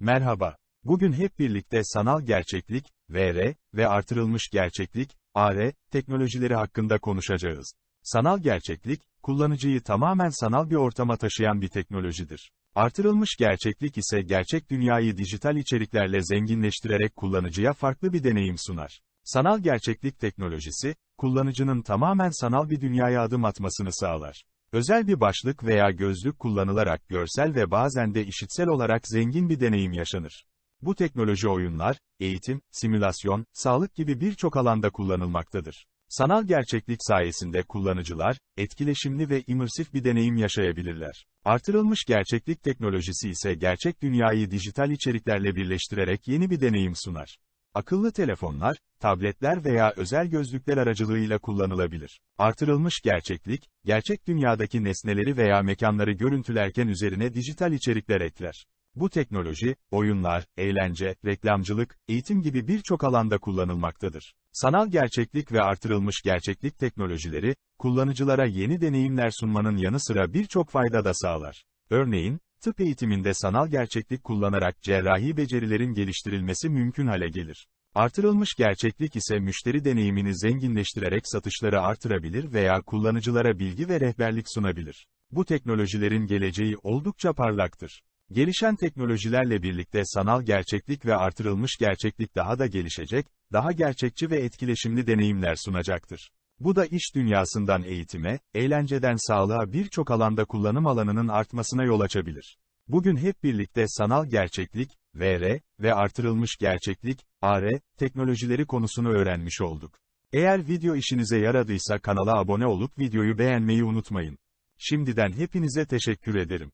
Merhaba. Bugün hep birlikte sanal gerçeklik, VR ve artırılmış gerçeklik, AR, teknolojileri hakkında konuşacağız. Sanal gerçeklik, kullanıcıyı tamamen sanal bir ortama taşıyan bir teknolojidir. Artırılmış gerçeklik ise gerçek dünyayı dijital içeriklerle zenginleştirerek kullanıcıya farklı bir deneyim sunar. Sanal gerçeklik teknolojisi, kullanıcının tamamen sanal bir dünyaya adım atmasını sağlar. Özel bir başlık veya gözlük kullanılarak görsel ve bazen de işitsel olarak zengin bir deneyim yaşanır. Bu teknoloji oyunlar, eğitim, simülasyon, sağlık gibi birçok alanda kullanılmaktadır. Sanal gerçeklik sayesinde kullanıcılar, etkileşimli ve immersif bir deneyim yaşayabilirler. Artırılmış gerçeklik teknolojisi ise gerçek dünyayı dijital içeriklerle birleştirerek yeni bir deneyim sunar. Akıllı telefonlar, tabletler veya özel gözlükler aracılığıyla kullanılabilir. Artırılmış gerçeklik, gerçek dünyadaki nesneleri veya mekanları görüntülerken üzerine dijital içerikler ekler. Bu teknoloji, oyunlar, eğlence, reklamcılık, eğitim gibi birçok alanda kullanılmaktadır. Sanal gerçeklik ve artırılmış gerçeklik teknolojileri, kullanıcılara yeni deneyimler sunmanın yanı sıra birçok fayda da sağlar. Örneğin, tıp eğitiminde sanal gerçeklik kullanarak cerrahi becerilerin geliştirilmesi mümkün hale gelir. Artırılmış gerçeklik ise müşteri deneyimini zenginleştirerek satışları artırabilir veya kullanıcılara bilgi ve rehberlik sunabilir. Bu teknolojilerin geleceği oldukça parlaktır. Gelişen teknolojilerle birlikte sanal gerçeklik ve artırılmış gerçeklik daha da gelişecek, daha gerçekçi ve etkileşimli deneyimler sunacaktır. Bu da iş dünyasından eğitime, eğlenceden sağlığa birçok alanda kullanım alanının artmasına yol açabilir. Bugün hep birlikte sanal gerçeklik, VR ve artırılmış gerçeklik, AR, teknolojileri konusunu öğrenmiş olduk. Eğer video işinize yaradıysa kanala abone olup videoyu beğenmeyi unutmayın. Şimdiden hepinize teşekkür ederim.